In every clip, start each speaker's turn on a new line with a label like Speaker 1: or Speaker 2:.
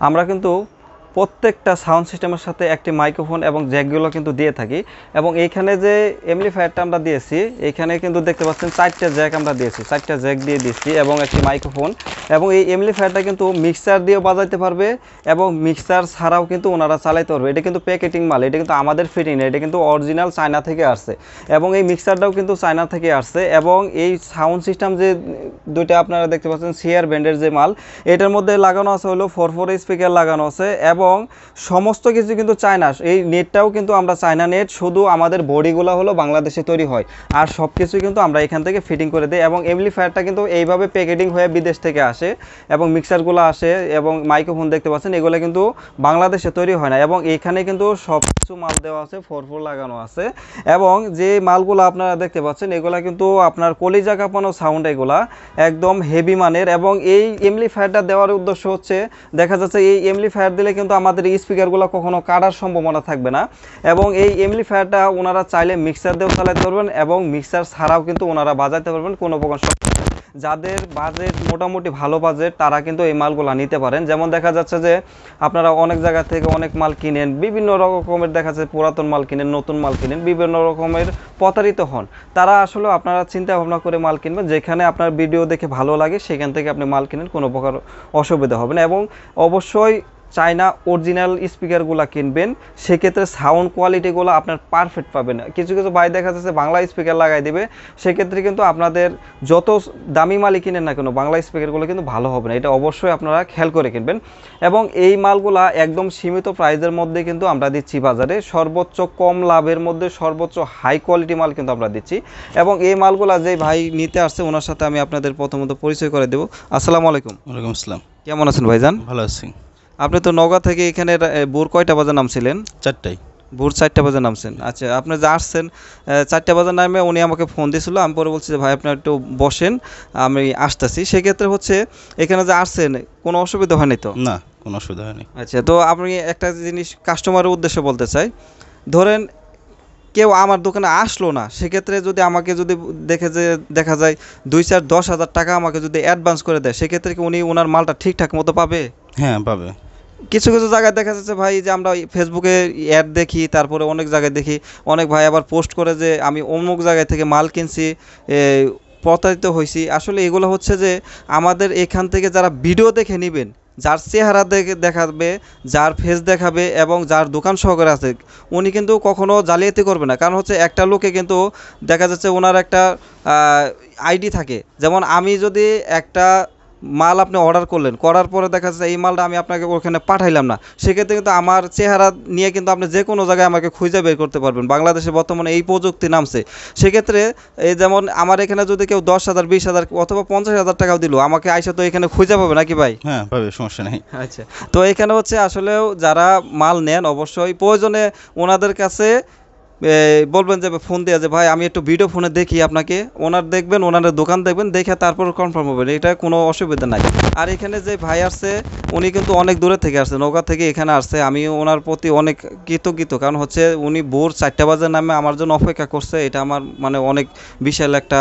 Speaker 1: আমরা কিন্তু প্রত্যেকটা সাউন্ড সিস্টেমের সাথে একটি মাইক্রোফোন এবং জ্যাকগুলো কিন্তু দিয়ে থাকি। এবং এইখানে যে এমলিফায়ারটা আমরা দিয়েছি এখানে কিন্তু দেখতে পাচ্ছেন চারটা জ্যাক আমরা দিয়েছি। চারটা জ্যাক দিয়ে দিচ্ছি এবং একটি মাইক্রোফোন। এবং এই এমলিফায়ারটা কিন্তু মিক্সার দিয়েও বাজাইতে পারবে এবং মিক্সার ছাড়াও কিন্তু ওনারা চালাইতে পারবে। এটা কিন্তু প্যাকেটিং মাল, এটা কিন্তু আমাদের ফিটিং এটা কিন্তু অরিজিনাল চায়না থেকে আসছে। এবং এই মিক্সারটাও কিন্তু চায়না থেকে আসছে এবং এই সাউন্ড সিস্টেম যে দুইটা আপনারা দেখতে পাচ্ছেন সিয়ার ব্যান্ডের যে মাল, এটার মধ্যে লাগানো আছে হলো ফোর ফোর স্পিকার লাগানো আছে এবং সমস্ত কিছু কিন্তু চায়না। এই নেটটাও কিন্তু আমরা চায়না নেট, শুধু আমাদের বডিগুলো হলো বাংলাদেশে তৈরি হয়। আর সব কিছু কিন্তু আমরা এখান থেকে ফিটিং করে দিই এবং এমলিফায়ারটা কিন্তু এইভাবে প্যাকেটিং হয়ে বিদেশ থেকে আসে এবং মিক্সারগুলো আসে এবং মাইক্রোফোন দেখতে পাচ্ছেন, এগুলো কিন্তু বাংলাদেশে তৈরি হয় না এবং এখানে কিন্তু সব কিছু মাল দেওয়া আছে ফোর ফোর লাগানো আছে এবং যে মালগুলো আপনারা দেখতে পাচ্ছেন, এগুলা কিন্তু আপনার কলিজা কাঁপানো সাউন্ড এগুলা, একদম হেভি মানের এবং এই এমলিফায়ারটা দেওয়ার উদ্দেশ্য হচ্ছে, দেখা যাচ্ছে এই এমলিফায়ার দিলে কিন্তু আমাদের এই স্পিকারগুলো কখনো কাটার সম্ভাবনা থাকবে না। এবং এই এমলিফায়ারটা ওনারা চাইলে মিক্সার দিয়েও চালাতে পারবেন এবং মিক্সার ছাড়াও কিন্তু ওনারা বাজাতে পারবেন কোনো প্রকার যাদের বাজেট মোটামুটি ভালো বাজেট তারা কিন্তু এই মালগুলো নিতে পারেন। যেমন দেখা যাচ্ছে যে আপনারা অনেক জায়গা থেকে অনেক মাল কিনেন, বিভিন্ন রকমের দেখা যাচ্ছে পুরাতন মাল কিনেন, নতুন মাল কিনেন, বিভিন্ন রকমের প্রতারিত হন। তারা আসলে আপনারা চিন্তা ভাবনা করে মাল কিনবেন, যেখানে আপনার ভিডিও দেখে ভালো লাগে, সেখান থেকে আপনি মাল কিনেন, কোনো প্রকার অসুবিধা হবে না। এবং অবশ্যই চায়না অরিজিনাল স্পিকারগুলো কিনবেন সেক্ষেত্রে সাউন্ড কোয়ালিটিগুলো আপনার পারফেক্ট পাবেন। কিছু কিছু ভাই দেখা যাচ্ছে বাংলা স্পিকার লাগাই দিবে সেক্ষেত্রে কিন্তু আপনাদের যত দামি মালই কিনেন না কেন বাংলা স্পিকারগুলো কিন্তু ভালো হবে না। এটা অবশ্যই আপনারা খেয়াল করে কিনবেন। এবং এই মালগুলা একদম সীমিত প্রাইজের মধ্যে কিন্তু আমরা দিচ্ছি বাজারে। সর্বোচ্চ কম লাভের মধ্যে সর্বোচ্চ হাই কোয়ালিটি মাল কিন্তু আমরা দিচ্ছি। এবং এই মালগুলা যে ভাই নিতে আসছে ওনার সাথে আমি আপনাদের প্রথমত পরিচয় করে দেবো। আসসালামু আলাইকুম।
Speaker 2: ওয়ালাইকুম আসসালাম।
Speaker 1: কেমন আছেন ভাইজান?
Speaker 2: ভালো আছি।
Speaker 1: আপনি তো নগা থেকে এখানে ভোর কয়টা বাজে নামছিলেন?
Speaker 2: চারটাই
Speaker 1: ভোর চারটা বাজে নামছেন। আচ্ছা আপনি যা আসছেন চারটা বাজে নামে উনি আমাকে ফোন দিয়েছিল আমি পরে বলছি যে ভাই আপনি একটু বসেন আমি আসতেছি। সেক্ষেত্রে হচ্ছে এখানে যে আসছেন কোনো অসুবিধা হয়নি তো?
Speaker 2: না কোনো অসুবিধা হয়নি।
Speaker 1: আচ্ছা তো আপনি একটা জিনিস কাস্টমারের উদ্দেশ্যে বলতে চাই। ধরেন কেউ আমার দোকানে আসলো না সেক্ষেত্রে যদি আমাকে যদি দেখে যে দেখা যায় দুই চার দশ হাজার টাকা আমাকে যদি অ্যাডভান্স করে দেয় সেক্ষেত্রে কি উনি ওনার মালটা ঠিকঠাক মতো পাবে?
Speaker 2: হ্যাঁ পাবে।
Speaker 1: কিছু কিছু জায়গায় দেখা যাচ্ছে ভাই যে আমরা ফেসবুকে অ্যাড দেখি, তারপরে অনেক জায়গায় দেখি। অনেক ভাই আবার পোস্ট করে যে আমি অমুক জায়গায় থেকে মাল কিনছি প্রতারিত হয়েছি আসলে এগুলো হচ্ছে যে আমাদের এখান থেকে যারা ভিডিও দেখে নেবেন, যার চেহারা দেখে দেখাবে, যার ফেস দেখাবে এবং যার দোকান সহকারে আছে, উনি কিন্তু কখনো জালিয়াতি করবে না। কারণ হচ্ছে একটা লোকে কিন্তু দেখা যাচ্ছে ওনার একটা আইডি থাকে। যেমন আমি যদি একটা মাল আপনি অর্ডার করলেন করার পরে দেখা যাচ্ছে এই মালটা আমি আপনাকে ওখানে পাঠাইলাম না। সেক্ষেত্রে কিন্তু আমার চেহারা নিয়ে কিন্তু আপনি যে কোনো জায়গায় আমাকে খুঁজে বের করতে পারবেন। বাংলাদেশে বর্তমানে এই প্রযুক্তি নামছে। সেক্ষেত্রে এই যেমন আমার এখানে যদি কেউ দশ হাজার বিশ হাজার অথবা পঞ্চাশ হাজার টাকাও দিল আমাকে আইসা তো এখানে খুঁজে পাবে নাকি ভাই?
Speaker 2: হ্যাঁ পাবে সমস্যা নেই।
Speaker 1: আচ্ছা। তো এখানে হচ্ছে আসলেও যারা মাল নেন অবশ্যই প্রয়োজনে ওনাদের কাছে বলবেন যে ফোন দিয়ে যে, ভাই, আমি একটু ভিডিও ফোনে দেখি আপনাকে। ওনার দেখবেন, ওনার দোকান দেখবেন, দেখে তারপর কনফার্ম হবেন। এটা কোনো অসুবিধা নাই। আর এখানে যে ভাই আসছে, উনি কিন্তু অনেক দূরে থেকে আসছে, নৌকা থেকে এখানে আসছে। আমি ওনার প্রতি অনেক কৃতজ্ঞিত কারণ হচ্ছে উনি ভোর চারটা বাজার নামে আমার জন্য অপেক্ষা করছে। এটা আমার মানে অনেক বিশাল একটা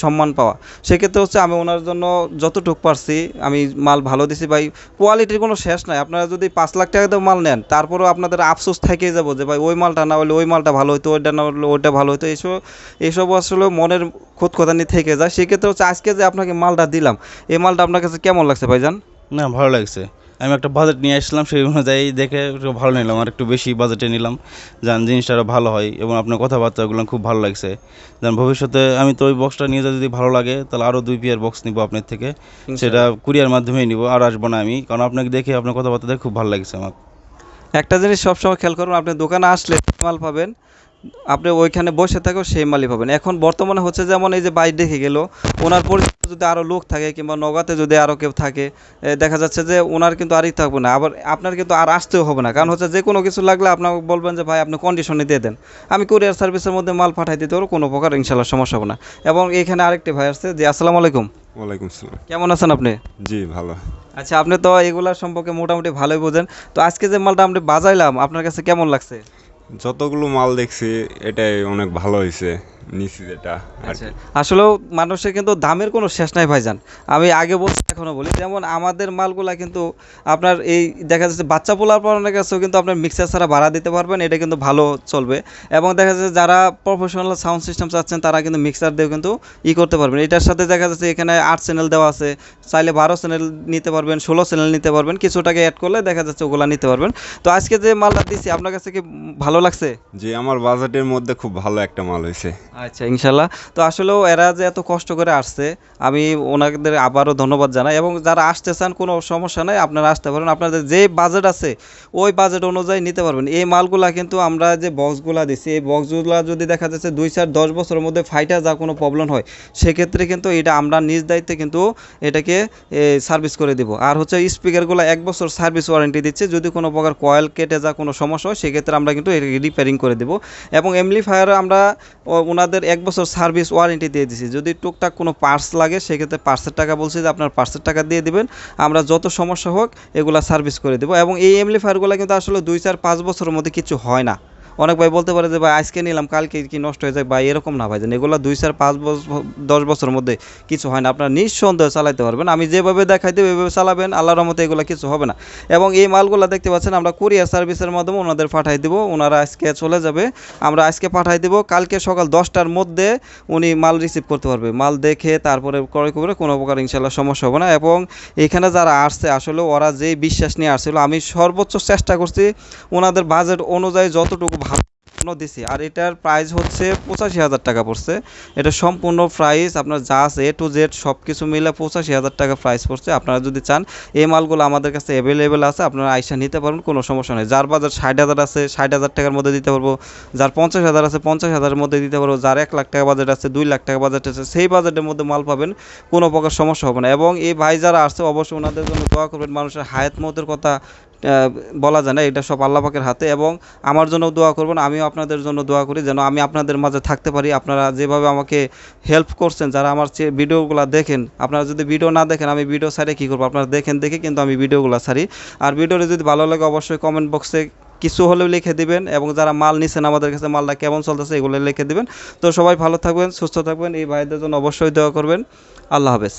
Speaker 1: সম্মান পাওয়া। সেক্ষেত্রে হচ্ছে আমি ওনার জন্য যতটুক পারছি, আমি মাল ভালো দিছি ভাই। কোয়ালিটির কোনো শেষ নাই। আপনারা যদি পাঁচ লাখ টাকা দিয়ে মাল নেন, তারপরেও আপনাদের আফসোস থেকেই যাব যে, ভাই, ওই মালটা না হলে ওই মালটা ভালো হতো ওইটা না হলে ওইটা ভালো হতো এইসব এইসব আসলে মনের খোদানি থেকে যায়। সেক্ষেত্রে হচ্ছে আজকে যে আপনাকে মালটা দিলাম, এই মালটা আপনার কাছে কেমন লাগছে ভাই ভাইজান?
Speaker 2: না, ভালো লাগছে। আমি একটা বাজেট নিয়ে আসলাম সেই অনুযায়ী দেখে একটু ভালো নিলাম আর একটু বেশি বাজেটে নিলাম যান জিনিসটা আরও ভালো হয় এবং আপনার কথাবার্তাগুলো খুব ভালো লাগছে। যেন ভবিষ্যতে আমি তো ওই বক্সটা নিয়ে যদি ভালো লাগে তাহলে আরও দুই পেয়ার বক্স নিব আপনার থেকে। সেটা কুরিয়ার মাধ্যমেই নিব আর আসব না আমি কারণ আপনাকে দেখে আপনার কথাবার্তা দেখে খুব ভালো লাগছে আমার।
Speaker 1: একটা জিনিস সবসময় খেয়াল করুন আপনি দোকানে আসলে মাল পাবেন আপনি ওইখানে বসে থাকেও সেই মালই পাবেন এখন বর্তমানে হচ্ছে যেমন এই যে বাইক দেখে গেল ওনার পরিচিত যদি আরও লোক থাকে কিংবা নগাতে যদি আরও কেউ থাকে দেখা যাচ্ছে যে ওনার কিন্তু আরই থাকবে না। আবার আপনার কিন্তু আর আসতেও হবে না। কারণ হচ্ছে যে কোনো কিছু লাগলে আপনাকে বলবেন যে ভাই আপনি কন্ডিশনে দিয়ে দেন। আমি কুরিয়ার সার্ভিসের মধ্যে মাল পাঠাই দিতে পারব কোনো প্রকার ইনশাল্লাহ সমস্যা হবে না। এবং এখানে আরেকটি ভাই আসছে জি আসসালামু আলাইকুম।
Speaker 3: ওয়ালাইকুম আসসালাম।
Speaker 1: কেমন আছেন আপনি?
Speaker 3: জি ভালো।
Speaker 1: আচ্ছা আপনি তো এগুলা সম্পর্কে মোটামুটি ভালোই বোঝেন। তো আজকে যে মালটা আমরা বাজাইলাম আপনার কাছে কেমন লাগছে?
Speaker 3: যতগুলো মাল দেখছি, এটাই অনেক ভালো হয়েছে নিছি যেটা
Speaker 1: আচ্ছা আসলেও মানুষের কিন্তু দামের কোনো শেষ নাই ভাইজান। আমি আগে বলছি, এখনও বলি, যেমন আমাদের মালগুলা কিন্তু আপনার এই দেখা যাচ্ছে বাচ্চা পোলার পড়ানোর কাছেও কিন্তু আপনার মিক্সার ছাড়া ভাড়া দিতে পারবেন, এটা কিন্তু ভালো চলবে। এবং দেখা যাচ্ছে যারা প্রফেশনাল সাউন্ড সিস্টেম চাচ্ছেন, তারা কিন্তু মিক্সার দিয়েও কিন্তু ই করতে পারবেন। এটার সাথে দেখা যাচ্ছে এখানে আট চ্যানেল দেওয়া আছে, চাইলে বারো চ্যানেল নিতে পারবেন, ষোলো চ্যানেল নিতে পারবেন, কিছু টাকা অ্যাড করলে দেখা যাচ্ছে ওগুলা নিতে পারবেন। তো আজকে যে মালটা দিচ্ছি আপনার কাছে কি ভালো লাগছে?
Speaker 3: যে আমার বাজেটের মধ্যে খুব ভালো একটা মাল হয়েছে।
Speaker 1: আচ্ছা ইনশাল্লাহ। তো আসলেও এরা যে এত কষ্ট করে আসছে আমি ওনাদের আবারও ধন্যবাদ জানাই এবং যারা আসতে চান কোনো সমস্যা নাই আপনারা আসতে পারেন। আপনাদের যে বাজেট আছে ওই বাজেট অনুযায়ী নিতে পারবেন। এই মালগুলা কিন্তু আমরা যে বক্সগুলা দিচ্ছি এই বক্সগুলা যদি দেখা যাচ্ছে দুই চার দশ বছরের মধ্যে ফাইটা যা কোনো প্রবলেম হয় সেক্ষেত্রে কিন্তু এটা আমরা নিজ দায়িত্বে কিন্তু এটাকে সার্ভিস করে দিব। আর হচ্ছে স্পিকারগুলো এক বছর সার্ভিস ওয়ারেন্টি দিচ্ছে। যদি কোনো প্রকার কয়েল কেটে যা কোনো সমস্যা হয় সেক্ষেত্রে আমরা কিন্তু রিপেয়ারিং করে দেবো। এবং এমপ্লিফায়ার আমরা ওনাদের এক বছর সার্ভিস ওয়ারেন্টি দিয়ে দিছি। যদি টুকটাক কোনো পার্টস লাগে, সেক্ষেত্রে পার্টসের টাকা বলছি যে আপনার পার্টসের টাকা দিয়ে দেবেন। আমরা যত সমস্যা হোক, এগুলা সার্ভিস করে দেবো। এবং এই এমপ্লিফায়ারগুলো কিন্তু আসলে দুই, চার, পাঁচ বছরের মধ্যে কিছু হয় না। অনেক ভাই বলতে পারে যে, ভাই, আজকে নিলাম, কালকে কি নষ্ট হয়ে যায়? ভাই, এরকম না ভাই জান এগুলো দুই চার পাঁচ বছর দশ বছরের মধ্যে কিছু হয় না। আপনারা নিঃসন্দেহে চালাতে পারবেন। আমি যেভাবে দেখাই দেবো, এভাবে চালাবেন। আল্লাহর রহমতে এগুলো কিছু হবে না। এবং এই মালগুলো দেখতে পাচ্ছেন, আমরা কুরিয়ার সার্ভিসের মাধ্যমে ওনাদের পাঠাই দেবো। ওনারা আজকে চলে যাবে। আমরা আজকে পাঠাই দেবো। কালকে সকাল দশটার মধ্যে উনি মাল রিসিভ করতে পারবে। মাল দেখে তারপরে ক্রয় করে কোনো প্রকার ইনশাল্লাহ সমস্যা হবে না। এবং এখানে যারা আসছে, আসলে ওরা যেই বিশ্বাস নিয়ে আসছিল, আমি সর্বোচ্চ চেষ্টা করছি ওনাদের বাজেট অনুযায়ী যতটুকু ভালো দিছি। আর এটার প্রাইস হচ্ছে পঁচাশি হাজার টাকা পড়ছে। এটা সম্পূর্ণ প্রাইস আপনার যা আছে এ টু জেড সব কিছু মিলে পঁচাশি হাজার টাকা প্রাইস পড়ছে। আপনারা যদি চান, এই মালগুলো আমাদের কাছে অ্যাভেলেবেল আছে, আপনারা আইসা নিতে পারবেন, কোনো সমস্যা নেই। যার বাজার ষাট হাজার আছে, ষাট হাজার টাকার মধ্যে দিতে পারব। যার পঞ্চাশ হাজার আছে, পঞ্চাশ হাজারের মধ্যে দিতে পারব। যার এক লাখ টাকা বাজেট আছে, দুই লাখ টাকা বাজেট আছে, সেই বাজেটের মধ্যে মাল পাবেন, কোনো প্রকার সমস্যা হবে না। এবং এই ভাই যারা আসছে, অবশ্যই ওনাদের জন্য দোয়া করবেন। মানুষের হায়াত মতের কথা বলা যায় না, এটা সব আল্লাহ পাকের হাতে এবং আমার জন্য দোয়া করবেন, আমিও আপনাদের জন্য দোয়া করি যেন আমি আপনাদের মাঝে থাকতে পারি। আপনারা যেভাবে আমাকে হেল্প করছেন, যারা আমার ভিডিওগুলো দেখেন, আপনারা যদি ভিডিও না দেখেন, আমি ভিডিও সাইডে কী করব? আপনারা দেখেন দেখে কিন্তু আমি ভিডিওগুলো সারি আর ভিডিওটা যদি ভালো লাগে, অবশ্যই কমেন্ট বক্সে কিছু হলেও লিখে দিবেন এবং যারা মাল নিছেন, আমাদের কাছে মালটা কেমন চলতেছে, এগুলো লিখে দিবেন। তো সবাই ভালো থাকবেন, সুস্থ থাকবেন, এই ভাইদের জন্য অবশ্যই দোয়া করবেন। আল্লাহ হাফেজ।